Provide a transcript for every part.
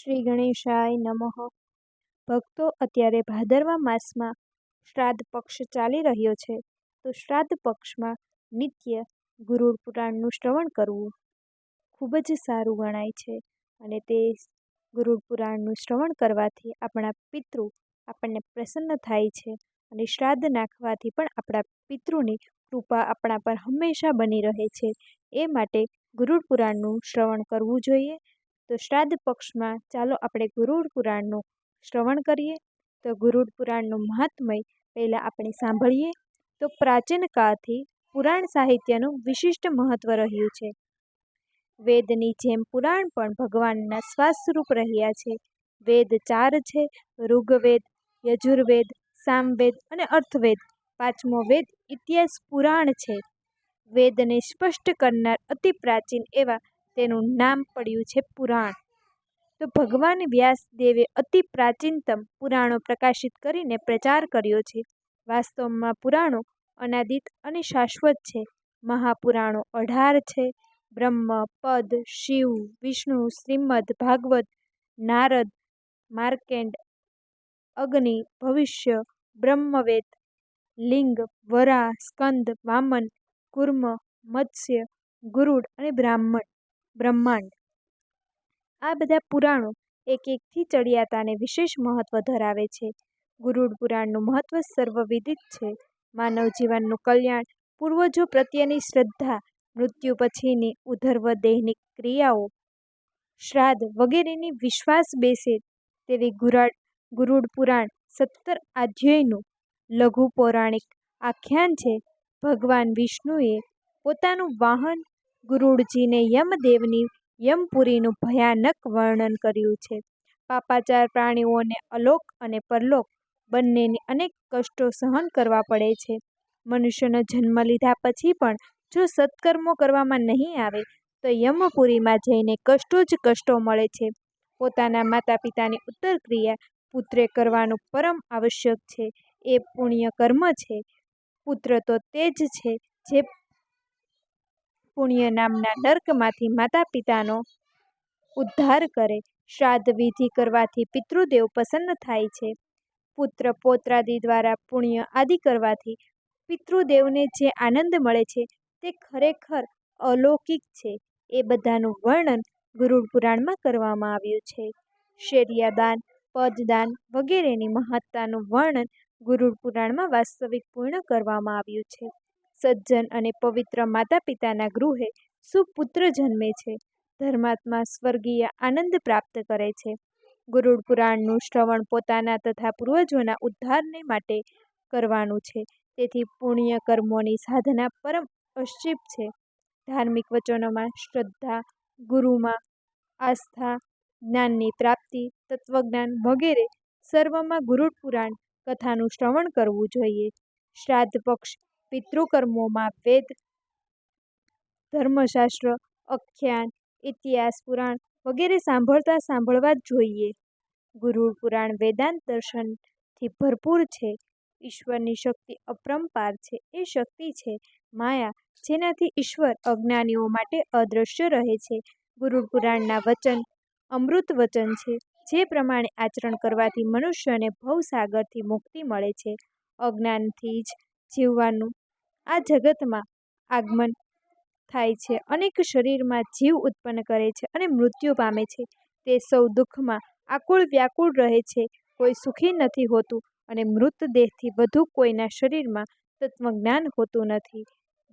શ્રી ગણેશાય નમઃ. ભક્તો, અત્યારે ભાદરવા માસમાં શ્રાદ્ધ પક્ષ ચાલી રહ્યો છે, તો શ્રાદ્ધ પક્ષમાં નિત્ય ગુરુડ પુરાણનું શ્રવણ કરવું ખૂબ જ સારું ગણાય છે અને તે ગુરુડ પુરાણનું શ્રવણ કરવાથી આપણા પિતૃ આપણને પ્રસન્ન થાય છે અને શ્રાદ્ધ નાખવાથી પણ આપણા પિતૃની કૃપા આપણા પર હંમેશા બની રહે છે. એ માટે ગુરુડ પુરાણનું શ્રવણ કરવું જોઈએ તો શ્રાદ્ધ પક્ષમાં ચાલો આપણે ગુરુડ પુરાણનું શ્રવણ કરીએ. તો ગુરુડ પુરાણનું મહાત્મય પહેલાં આપણે સાંભળીએ. તો પ્રાચીન કાળથી પુરાણ સાહિત્યનું વિશિષ્ટ મહત્ત્વ રહ્યું છે. વેદની જેમ પુરાણ પણ ભગવાનના સ્વાસ્વરૂપ રહ્યા છે. વેદ ચાર છે, ઋગ્વેદ, યજુર્વેદ, સામવેદ અને અર્થવેદ. પાંચમો વેદ ઇતિહાસ પુરાણ છે. વેદને સ્પષ્ટ કરનાર અતિ પ્રાચીન એવા તેનું નામ પડ્યું છે પુરાણ. તો ભગવાન વ્યાસદેવે અતિ પ્રાચીનતમ પુરાણો પ્રકાશિત કરીને પ્રચાર કર્યો છે. વાસ્તવમાં પુરાણો અનાદિત અને શાશ્વત છે. મહાપુરાણો અઢાર છે. બ્રહ્મ, પદ, શિવ, વિષ્ણુ, શ્રીમદ, ભાગવત, નારદ માર્કેન્ડ અગ્નિ, ભવિષ્ય, બ્રહ્મવેદ, લિંગ, વરા, સ્કંદ, વામન, કુર્મ, મત્સ્ય, ગુરુડ અને બ્રાહ્મણ. બ્રહ્માંડ. આ બધા પુરાણો એક એકથી ચડિયાતાને વિશેષ મહત્ત્વ ધરાવે છે. ગુરુડ પુરાણનું મહત્ત્વ સર્વવિદિત છે. માનવ જીવનનું કલ્યાણ, પૂર્વજો પ્રત્યેની શ્રદ્ધા, મૃત્યુ પછીની ઉધર્વ દેહની ક્રિયાઓ, શ્રાદ્ધ વગેરેની વિશ્વાસ બેસે તેવી ગુરાડ, ગુરુડ પુરાણ સત્તર આધ્યયનું લઘુ પૌરાણિક આખ્યાન છે. ભગવાન વિષ્ણુએ પોતાનું વાહન ગુરુડજીને યમદેવની યમપુરીનું ભયાનક વર્ણન કર્યું છે. પાપાચાર પ્રાણીઓને અલોક અને પરલોક બંનેની અનેક કષ્ટો સહન કરવા પડે છે. મનુષ્યનો જન્મ લીધા પછી પણ જો સત્કર્મો કરવામાં નહીં આવે, તો યમપુરીમાં જઈને કષ્ટો જ કષ્ટો મળે છે. પોતાના માતા પિતાની ઉત્તર ક્રિયા પુત્રે કરવાનું પરમ આવશ્યક છે. એ પુણ્ય કર્મ છે. પુત્ર તો તે જ છે જે પુણ્ય નામના નર્કમાંથી માતા પિતાનો ઉદ્ધાર કરે. શ્રાદ્ધ વિધિ કરવાથી પિતૃદેવ પ્રસન્ન થાય છે. પુત્ર પોત્રાદિ દ્વારા પુણ્ય આદિ કરવાથી પિતૃદેવને જે આનંદ મળે છે તે ખરેખર અલૌકિક છે. એ બધાનું વર્ણન ગુરુડ પુરાણમાં કરવામાં આવ્યું છે. શેરિયાદાન, પદદાન વગેરેની મહત્તાનું વર્ણન ગુરુડ પુરાણમાં વાસ્તવિક પૂર્ણ કરવામાં આવ્યું છે. સજ્જન અને પવિત્ર માતા પિતાના ગૃહે સુપુત્ર જન્મે છે. ધર્માત્મા સ્વર્ગીય આનંદ પ્રાપ્ત કરે છે. ગુરુડ પુરાણનું શ્રવણ પોતાના તથા પૂર્વજોના ઉદ્ધારને માટે કરવાનું છે. તેથી પુણ્ય કર્મોની સાધના પરમ અશ્ચિપ છે. ધાર્મિક વચનોમાં શ્રદ્ધા, ગુરુમાં આસ્થા, જ્ઞાનની પ્રાપ્તિ, તત્વજ્ઞાન વગેરે સર્વમાં ગુરુડ પુરાણ કથાનું શ્રવણ કરવું જોઈએ. શ્રાદ્ધ પક્ષ પિતૃકર્મોમાં વેદ, ધર્મશાસ્ત્ર આખ્યાન ઇતિહાસ, પુરાણ વગેરે સાંભળતા સાંભળવા જ જોઈએ. ગુરુ પુરાણ વેદાંત દર્શનથી ભરપૂર છે. ઈશ્વરની શક્તિ અપરંપાર છે. એ શક્તિ છે. માયા, જેનાથી ઈશ્વર અજ્ઞાનીઓ માટે અદૃશ્ય રહે છે. ગુરુ પુરાણના વચન અમૃત વચન છે. જે પ્રમાણે આચરણ કરવાથી મનુષ્યને ભવસાગરથી મુક્તિ મળે છે. અજ્ઞાનથી જ જીવવાનું આ જગતમાં આગમન થાય છે અનેક શરીરમાં જીવ ઉત્પન્ન કરે છે અને મૃત્યુ પામે છે. તે સૌ દુઃખમાં આકુળ વ્યાકુળ રહે છે. કોઈ સુખી નથી હોતું અને મૃતદેહથી વધુ કોઈના શરીરમાં તત્વજ્ઞાન હોતું નથી.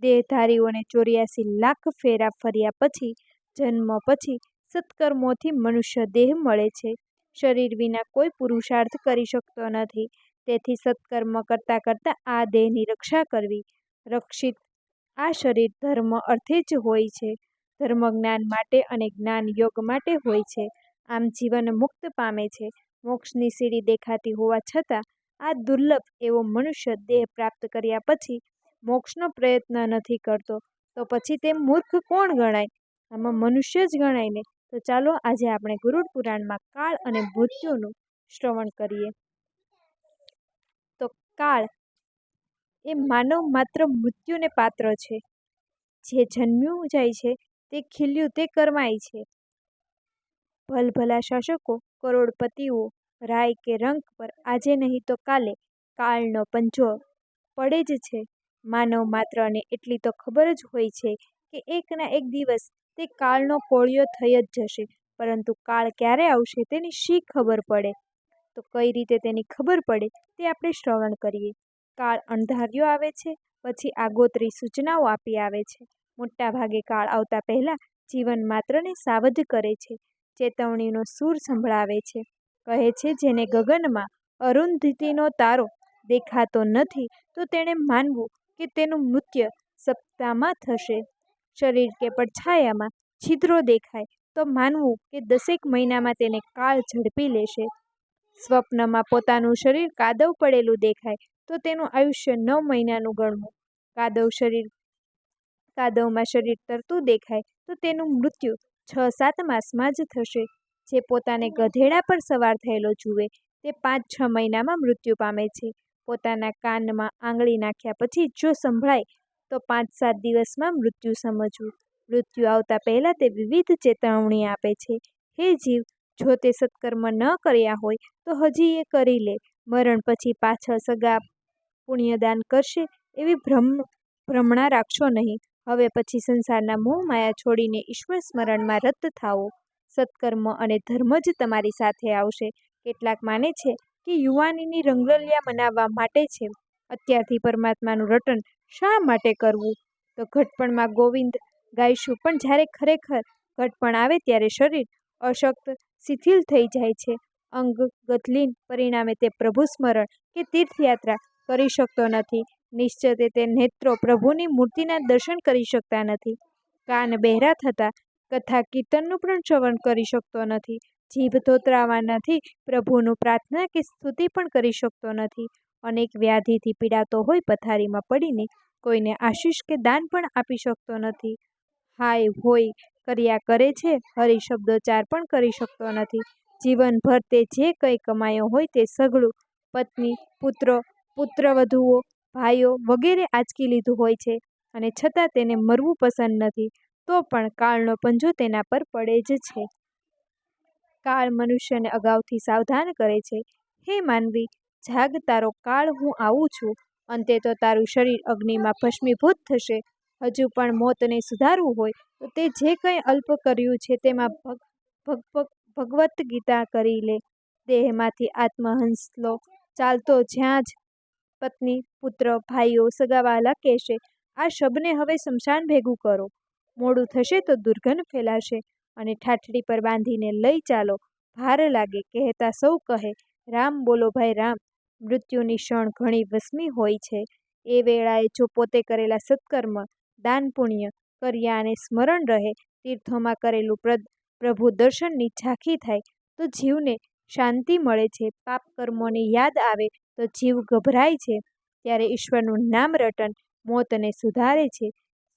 દેહધારીઓને ચોર્યાસી લાખ ફેરા ફર્યા પછી, જન્મ પછી સત્કર્મોથી મનુષ્ય દેહ મળે છે. શરીર વિના કોઈ પુરુષાર્થ કરી શકતો નથી. તેથી સત્કર્મ કરતાં કરતાં આ દેહની રક્ષા કરવી રક્ષિત. આ શરીર ધર્મ અર્થે જ હોય છે. ધર્મ જ્ઞાન માટે અને જ્ઞાન યોગ માટે હોય છે. આમ જીવન મુક્ત પામે છે. મોક્ષની સીડી દેખાતી હોવા છતાં, આ દુર્લભ એવો મનુષ્ય દેહ પ્રાપ્ત કર્યા પછી મોક્ષનો પ્રયત્ન નથી કરતો. તો પછી તે મૂર્ખ કોણ ગણાય? આમાં મનુષ્ય જ ગણાય ને? તો ચાલો આજે આપણે ગુરુડ પુરાણમાં કાળ અને મૃત્યુનું શ્રવણ કરીએ. તો કાળ એ માનવ માત્ર મૃત્યુને પાત્ર છે. જે જન્મ્યું જાય છે, તે ખીલ્યું તે કરમાય છે. ભલભલા શાસકો, કરોડપતિઓ, રાય કે રંગ પર આજે નહીં તો કાલે કાળનો પંજો પડે જ છે. માનવ માત્રને એટલી તો ખબર જ હોય છે કે એકના એક દિવસ તે કાળનો કોળિયો થઈ જ જશે, પરંતુ કાળ ક્યારે આવશે તેની શી ખબર પડે? તો કઈ રીતે તેની ખબર પડે તે આપણે શ્રવણ કરીએ. કાળ અણધાર્યો આવે છે, પછી આગોતરી સૂચનાઓ આપી આવે છે. મોટા ભાગે કાળ આવતા પહેલાં જીવન માત્રને સાવધ કરે છે, ચેતવણીનો સૂર સંભળાવે છે. કહે છે, જેને ગગનમાં અરુંધતીનો તારો દેખાતો નથી, તો તેણે માનવું કે તેનું મૃત્યુ સપ્તાહમાં થશે. શરીર કે પડછાયામાં છિદ્રો દેખાય, તો માનવું કે દસેક મહિનામાં તેને કાળ ઝડપી લેશે. સ્વપ્નમાં પોતાનું શરીર કાદવ પડેલું દેખાય તો તેનું આયુષ્ય નવ મહિનાનું ગણવું. કાદવ શરીર કાદવમાં શરીર તરતું દેખાય તો તેનું મૃત્યુ છ સાત માસમાં જ થશે. જે પોતાને ગધેડા પર સવાર થયેલો જુએ તે પાંચ છ મહિનામાં મૃત્યુ પામે છે. પોતાના કાનમાં આંગળી નાખ્યા પછી જો સંભળાય તો પાંચ સાત દિવસમાં મૃત્યુ સમજવું. મૃત્યુ આવતા પહેલાં તે વિવિધ ચેતવણી આપે છે. હે જીવ, જો તે સત્કર્મ ન કર્યા હોય તો હજી એ કરી લે. મરણ પછી પાછળ સગા પુણ્યદાન કરશે એવી ભ્રમ, ભ્રમણા રાખશો નહીં. હવે પછી સંસારના મોહ માયા છોડીને ઈશ્વર સ્મરણમાં રત થાઓ. સત્કર્મ અને ધર્મ જ તમારી સાથે આવશે. કેટલાક માને છે કે યુવાનીની રંગલલિયા મનાવવા માટે છે. અત્યારથી પરમાત્માનું રટન શા માટે કરવું? તો ઘટપણમાં ગોવિંદ ગાઈશું પણ જ્યારે ખરેખર ઘટપણ આવે ત્યારે શરીર અશક્ત, શિથિલ થઈ જાય છે. અંગ ગતલીન પરિણામે તે પ્રભુ સ્મરણ કે તીર્થયાત્રા કરી શકતો નથી. નિશ્ચિતે તે નેત્રો પ્રભુની મૂર્તિના દર્શન કરી શકતા નથી. કાન બહેરા થતાં કથા કીર્તનનું પણ શ્રવણ કરી શકતો નથી. જીભ ધોતરાવાનાથી પ્રભુનું પ્રાર્થના કે સ્તુતિ પણ કરી શકતો નથી. અનેક વ્યાધિથી પીડાતો હોય પથારીમાં પડીને કોઈને આશીષ કે દાન પણ આપી શકતો નથી. હાય હોય, કર્યા કરે છે, હરિશબ્દોચ્ચાર પણ કરી શકતો નથી. જીવનભર તે જે કંઈ કમાયો હોય તે સઘળું પત્ની, પુત્રો પુત્રવધુઓ, ભાઈઓ વગેરે આંચકી લીધું હોય છે અને છતાં તેને મરવું પસંદ નથી, તો પણ કાળનો પંજો તેના પર પડે જ છે. કાળ મનુષ્યને અગાઉથી સાવધાન કરે છે. હે માનવી, જાગ તારો કાળ, હું આવું છું, અંતે તો તારું શરીર અગ્નિમાં ભસ્મીભૂત થશે. હજુ પણ મોતને સુધારવું હોય, તો તે જે કંઈ અલ્પ કર્યું છે તેમાં ભગ ભગવદ્ ગીતા કરી લે. દેહમાંથી આત્મહંસ લો. ચાલતો જ્યાં જ પત્ની, પુત્ર, ભાઈઓ સગાવાલા કહેશે, આ શબને હવે સ્મશાન ભેગું કરો. મોડું થશે તો દુર્ગંધ ફેલાશે અને ઠાઠડી પર બાંધીને લઈ ચાલો. ભાર લાગે, કહેતા સૌ કહે, રામ, બોલો ભાઈ, રામ. મૃત્યુની ક્ષણ ઘણી વસમી હોય છે. એ વેળાએ જો પોતે કરેલા સત્કર્મ, દાન પુણ્ય, કર્યા અને સ્મરણ રહે, તીર્થોમાં કરેલું પ્રદ, પ્રભુ દર્શનની ઝાંખી થાય, તો જીવને શાંતિ મળે છે. પાપ કર્મોની યાદ આવે તો જીવ ગભરાય છે, ત્યારે ઈશ્વરનું નામ રટન મોતને સુધારે છે.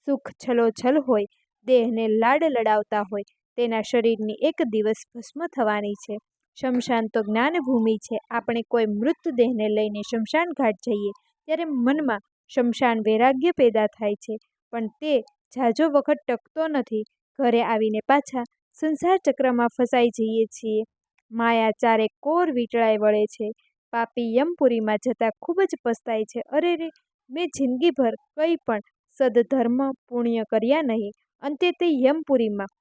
સુખ છલોછલ હોય, દેહને લાડ લડાવતા હોય, તેના શરીરની એક દિવસ ભસ્મ થવાની છે. શમશાન તો જ્ઞાનભૂમિ છે, આપણે કોઈ મૃતદેહને લઈને શમશાન ઘાટ જઈએ, ત્યારે મનમાં શમશાન વૈરાગ્ય પેદા થાય છે. પણ તે ઝાઝો વખત ટકતો નથી, ઘરે આવીને પાછા સંસાર ચક્રમાં ફસાઈ જઈએ છીએ. માયા ચારે કોર વીંટળાઈ વળે છે. પાપી યમપુરીમાં જતાં ખૂબ જ પસ્તાય છે. અરે રે, મેં જિંદગીભર કંઈ પણ સદધર્મ પુણ્ય કર્યા નહીં. અંતે તે યમપુરીમાં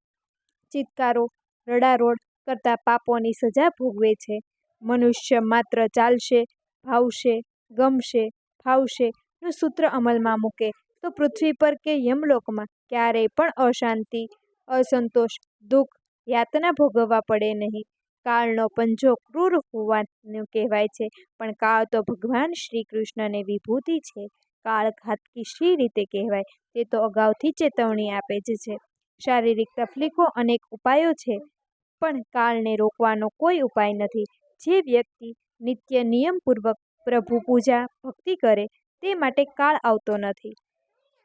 ચિત્કારો, રડારોડ કરતા પાપોની સજા ભોગવે છે. મનુષ્ય માત્ર ચાલશે, ભાવશે, ગમશે, ફાવશે નું સૂત્ર અમલમાં મૂકે તો પૃથ્વી પર કે યમલોકમાં ક્યારેય પણ અશાંતિ, અસંતોષ, દુઃખ, યાતના ભોગવવા પડે નહીં. કાળનો પંજો ક્રૂર હોવાનું કહેવાય છે, પણ કાળ તો ભગવાન શ્રી કૃષ્ણને વિભૂતિ છે. કાળ ઘાતકી શી રીતે કહેવાય? તે તો અગાઉથી ચેતવણી આપે જ છે. શારીરિક તકલીફો અનેક ઉપાયો છે, પણ કાળને રોકવાનો કોઈ ઉપાય નથી. જે વ્યક્તિ નિત્ય નિયમપૂર્વક પ્રભુ પૂજા, ભક્તિ કરે, તે માટે કાળ આવતો નથી.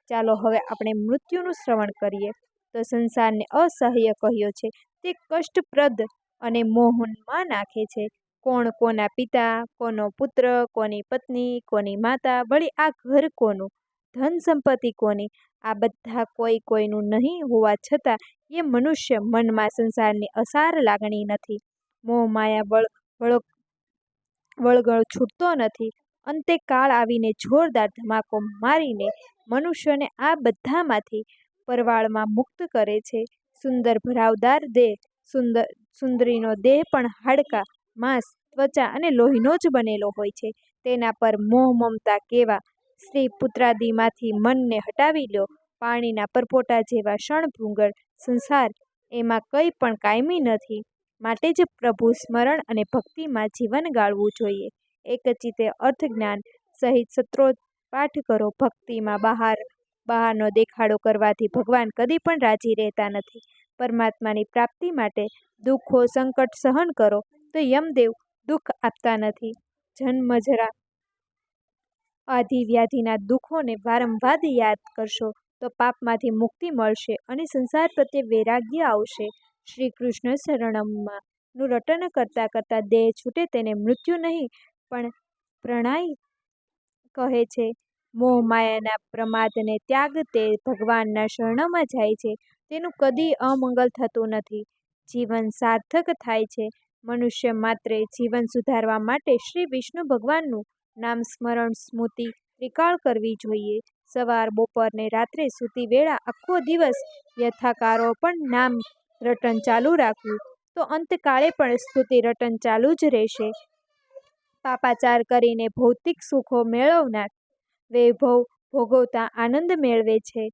ચાલો હવે આપણે મૃત્યુનું શ્રવણ કરીએ. તો સંસારને અસહ્ય કહ્યો છે. તે કષ્ટપ્રદ અને મોહનમાં નાખે છે કોણ કોના પિતા, કોનો પુત્ર, કોની પત્ની, કોની માતા વળી આ ઘર કોનું, ધન સંપત્તિ કોની, આ બધા કોઈ કોઈનું નહીં હોવા છતાં એ મનુષ્ય મનમાં સંસારની અસાર લાગણી નથી. મોહ માયા વળ વળો વળગળ છૂટતો નથી. અંતે કાળ આવીને જોરદાર ધમાકો મારીને મનુષ્યને આ બધામાંથી પરવાળમાં મુક્ત કરે છે. સુંદર ભરાવદાર દેહ સુંદરીનો દેહ પણ હાડકાં, માંસ, ત્વચા અને લોહીનો જ બનેલો હોય છે. તેના પર મોહ મમતા કેવા સ્ત્રી પુત્રાદિમાંથી મનને હટાવી લો પાણીના પરપોટા જેવા ક્ષણભંગુર સંસાર, એમાં કંઈ પણ કાયમી નથી. માટે જ પ્રભુ સ્મરણ અને ભક્તિમાં જીવન ગાળવું જોઈએ. એકચિત્તે અર્થજ્ઞાન સહિત સત્રો પાઠ કરો. ભક્તિમાં બહાર બહારનો દેખાડો કરવાથી ભગવાન કદી પણ રાજી રહેતા નથી. પરમાત્માની પ્રાપ્તિ માટે દુઃખો સંકટ સહન કરો, તો યમદેવ દુઃખ આપતા નથી. જન્મજરા આધિ વ્યાધિના દુઃખોને વારંવાર યાદ કરશો, તો પાપમાંથી મુક્તિ મળશે અને સંસાર પ્રત્યે વૈરાગ્ય આવશે. શ્રીકૃષ્ણ શરણમમાં નું રટન કરતાં કરતાં દેહ છૂટે તેને મૃત્યુ નહીં, પણ પ્રણાય કહે છે. મોહમાયાના પ્રમાદને ત્યાગ, તે ભગવાનના શરણમાં જાય છે તેનું કદી અમંગલ થતું નથી. જીવન સાર્થક થાય છે. મનુષ્ય માત્રે જીવન સુધારવા માટે શ્રી વિષ્ણુ ભગવાનનું નામ સ્મરણ, સ્મૃતિ ત્રિકાળ કરવી જોઈએ. સવાર, બપોર ને રાત્રે સૂતી વેળા આખો દિવસ યથાકારો પણ નામ રટન ચાલુ રાખવું તો અંતકાળે પણ સ્તુતિ રટન ચાલુ જ રહેશે. પાપાચાર કરીને ભૌતિક સુખો મેળવનાર વૈભવ ભોગવતા આનંદ મેળવે છે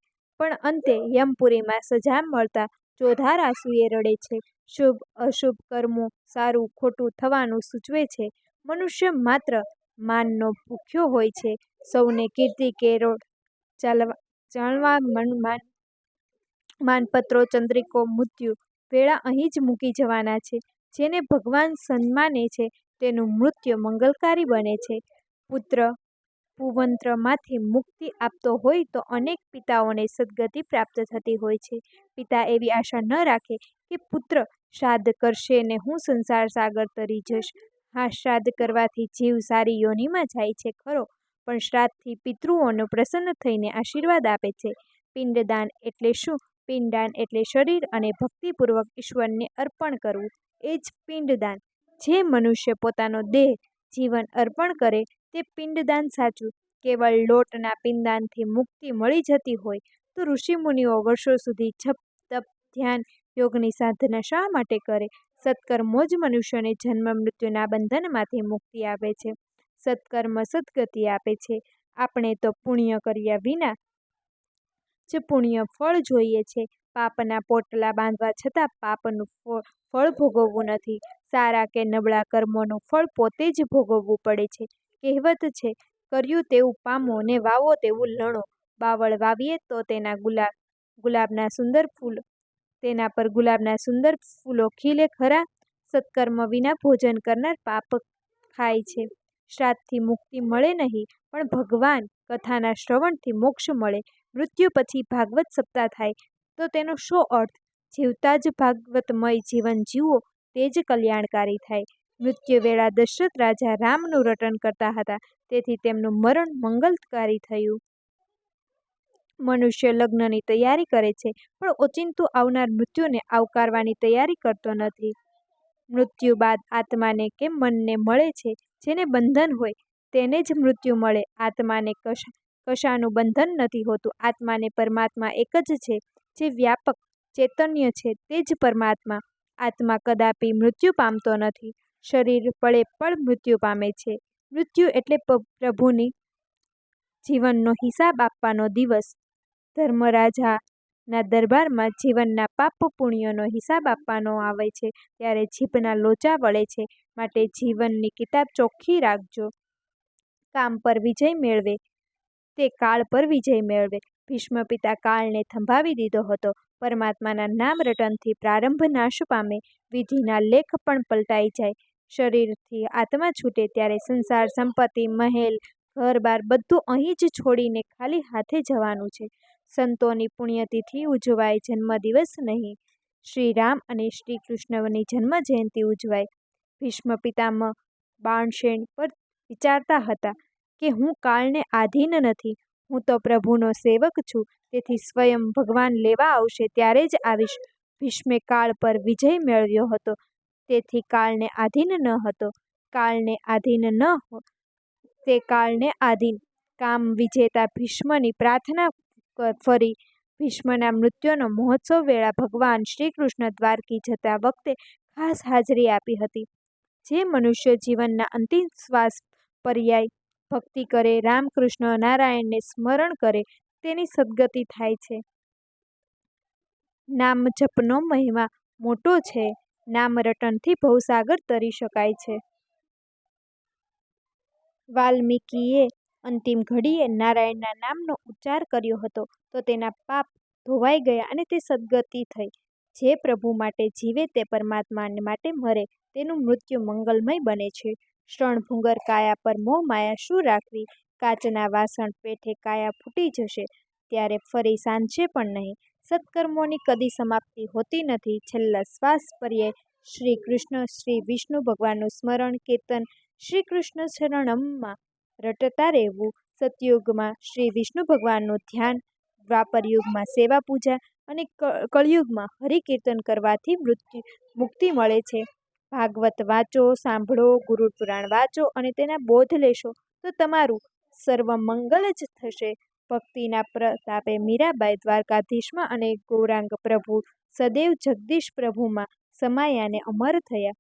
પણ અંતે યમપુરીમાં સજા મળતા ચોધાર આંસુએ રડે છે. શુભ, અશુભ કર્મો સારું, ખોટું થવાનું સૂચવે છે. મનુષ્ય માત્ર માનનો ભૂખ્યો હોય છે. સૌને કીર્તિ કેરોડ ચાલવા માનપત્રો, ચંદ્રિકો, મૃત્યુ, વેળા અહીં જ મૂકી જવાના છે. જેને ભગવાન સન્માને છે, તેનું મૃત્યુ મંગલકારી બને છે. પુત્ર પુંવંત્રમાંથી મુક્તિ આપતો હોય તો અનેક પિતાઓને સદ્ગતિ પ્રાપ્ત થતી હોય છે. પિતા એવી આશા ન રાખે કે પુત્ર શ્રાદ્ધ કરશે ને હું સંસાર સાગર તરી જઈશ. હા, શ્રાદ્ધ કરવાથી જીવ સારી યોનિમાં જાય છે, ખરો, પણ શ્રાદ્ધથી પિતૃઓનો પ્રસન્ન થઈને આશીર્વાદ આપે છે. પિંડદાન એટલે શું? પિંડદાન એટલે શરીર અને ભક્તિપૂર્વક ઈશ્વરને અર્પણ કરવું એ જ પિંડદાન. જે મનુષ્ય પોતાનો દેહ, જીવન અર્પણ કરે તે પિંડદાન સાચું. કેવળ લોટના પિંડદાનથી મુક્તિ મળી જતી હોય તો ઋષિમુનિઓ વર્ષો સુધી જપ, તપ, ધ્યાન, યોગની સાધના શા માટે કરે? સત્કર્મો જ મનુષ્યને જન્મ મૃત્યુના બંધનમાંથી મુક્તિ આપે છે. સત્કર્મ સદ્ગતિ આપે છે. આપણે તો પુણ્ય કર્યા વિના જ પુણ્ય ફળ જોઈએ છે. પાપના પોટલા બાંધવા છતાં પાપનું ફળ ભોગવવું નથી. સારા કે નબળા કર્મોનું ફળ પોતે જ ભોગવવું પડે છે. કહેવત છે, કર્યું તેવું પામો ને વાવો તેવું લણો. બાવળ વાવીએ તો તેના ગુલાબ, ગુલાબના સુંદર ફૂલો, તેના પર ગુલાબના સુંદર ફૂલો ખીલે ખરા? સત્કર્મ વિના ભોજન કરનાર પાપ ખાય છે. શ્રાદ્ધથી મુક્તિ મળે નહીં, પણ ભગવાન કથાના શ્રવણથી મોક્ષ મળે. મૃત્યુ પછી ભાગવત સપ્તાહ થાય, તો તેનો શો અર્થ? જીવતા જ ભાગવતમય જીવન જીવો, તે જ કલ્યાણકારી થાય. મૃત્યુ વેળા દશરથ રાજા રામનું રટન કરતા હતા તેથી તેમનું મરણ મંગલકારી થયું. મનુષ્ય લગ્નની તૈયારી કરે છે, પણ ઓચિંતું આવનાર મૃત્યુને આવકારવાની તૈયારી કરતો નથી. મૃત્યુ બાદ આત્માને કે મનને મળે છે જેને બંધન હોય, તેને જ મૃત્યુ મળે. આત્માને કશાનું બંધન નથી હોતું. આત્માને પરમાત્મા એક જ છે. જે વ્યાપક, ચૈતન્ય છે, તે જ પરમાત્મા. આત્મા કદાપી મૃત્યુ પામતો નથી. શરીર પળે પળ મૃત્યુ પામે છે. મૃત્યુ એટલે પ્રભુની જીવનનો હિસાબ આપવાનો દિવસ. ધર્મરાજાના દરબારમાં જીવનના પાપ પુણ્યનો હિસાબ આપવાનો આવે છે, ત્યારે જીભના લોચા વળે છે. માટે જીવનની કિતાબ ચોખ્ખી રાખજો. કામ પર વિજય મેળવે તે કાળ પર વિજય મેળવે. ભીષ્મ પિતા કાળને થંભાવી દીધો હતો. પરમાત્માના નામ રટનથી પ્રારંભ નાશ પામે. વિધિના લેખ પણ પલટાઈ જાય. શરીરથી આત્મા છૂટે ત્યારે સંસાર, સંપત્તિ, મહેલ ઘર બાર બધું અહીં જ છોડીને ખાલી હાથે જવાનું છે. સંતોની પુણ્યતિથિ ઉજવાય, જન્મદિવસ નહીં. શ્રી રામ અને શ્રી કૃષ્ણની જન્મ જયંતિ ઉજવાય. ભીષ્મ પિતામહ બાણશેન પર વિચારતા હતા કે હું કાળને આધીન નથી. હું તો પ્રભુનો સેવક છું, તેથી સ્વયં ભગવાન લેવા આવશે ત્યારે જ આવીશ. ભીષ્મે કાળ પર વિજય મેળવ્યો હતો તેથી કાળને આધીન ન હતો, કાળને આધીન ન તે કાળને આધીન. કામ વિજેતા ભીષ્મની પ્રાર્થના ફરી ભીષ્મના મૃત્યુનો મહોત્સવ વેળા ભગવાન શ્રીકૃષ્ણ દ્વારકી જતા વખતે ખાસ હાજરી આપી હતી. જે મનુષ્ય જીવનના અંતિમ શ્વાસ પર્યાય ભક્તિ કરે, રામકૃષ્ણ નારાયણને સ્મરણ કરે, તેની સદગતિ થાય છે. નામ જપનો મહિમા મોટો છે. નામ રટનથી ભવસાગર તરી શકાય છે. વાલ્મીકીએ અંતિમ ઘડીએ નારાયણના નામનો ઉચ્ચાર કર્યો હતો. તો તેના પાપ ધોવાઈ ગયા અને તે સદગતિ થઈ. જે પ્રભુ માટે જીવે તે પરમાત્મા માટે મરે, તેનું મૃત્યુ મંગલમય બને છે. ક્ષણભંગુર કાયા પર મોહ માયા શું રાખવી? કાચના વાસણ પેઠે કાયા ફૂટી જશે, ત્યારે ફરી સાંજે પણ નહીં. સત્કર્મોની કદી સમાપ્તિ હોતી નથી. છેલ્લા શ્વાસ પર્યે શ્રી કૃષ્ણ, શ્રી વિષ્ણુ ભગવાનનું સ્મરણ કેતન શ્રી કૃષ્ણ શરણમમાં રટતા રહેવું, સતયુગમાં શ્રી વિષ્ણુ ભગવાનનું ધ્યાન દ્વાપર યુગમાં સેવા પૂજા અને કળયુગમાં હરિકીર્તન કરવાથી મૃત્યુ, મુક્તિ મળે છે. ભાગવત વાંચો, સાંભળો ગુરુ પુરાણ વાંચો અને તેના બોધ લેશો તો તમારું સર્વ મંગલ જ થશે. ભક્તિના પ્રતાપે મીરાબાઈ દ્વારકાધીશમાં અને ગૌરાંગ પ્રભુ સદૈવ જગદીશ પ્રભુમાં સમાયાને અમર થયા.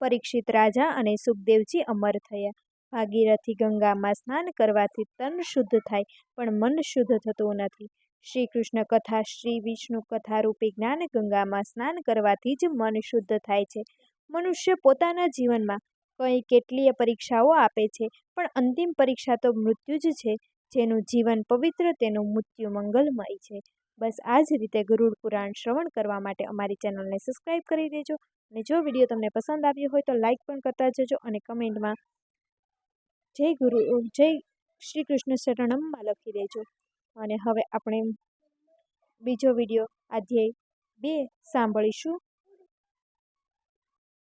પરીક્ષિત રાજા અને સુખદેવજી અમર થયા. ભાગીરથી ગંગામાં સ્નાન કરવાથી તન શુદ્ધ થાય, પણ મન શુદ્ધ થતું નથી. શ્રી કૃષ્ણ કથા, શ્રી વિષ્ણુ કથા રૂપી જ્ઞાન ગંગામાં સ્નાન કરવાથી જ મન શુદ્ધ થાય છે. મનુષ્ય પોતાના જીવનમાં કંઈ કેટલીય પરીક્ષાઓ આપે છે, પણ અંતિમ પરીક્ષા તો મૃત્યુ જ છે. જેનું જીવન પવિત્ર, તેનું મૃત્યુ મંગલમય છે. બસ આ જ રીતે ગરુડ પુરાણ શ્રવણ કરવા માટે અમારી ચેનલને સબસ્ક્રાઈબ કરી દેજો અને જો વીડિયો તમને પસંદ આવ્યો હોય તો લાઈક પણ કરતા જજો અને કમેન્ટમાં જય ગુરુ, જય શ્રી કૃષ્ણ શરણમમાં લખી દેજો. અને હવે આપણે બીજો વીડિયો, અધ્યાય બે સાંભળીશું.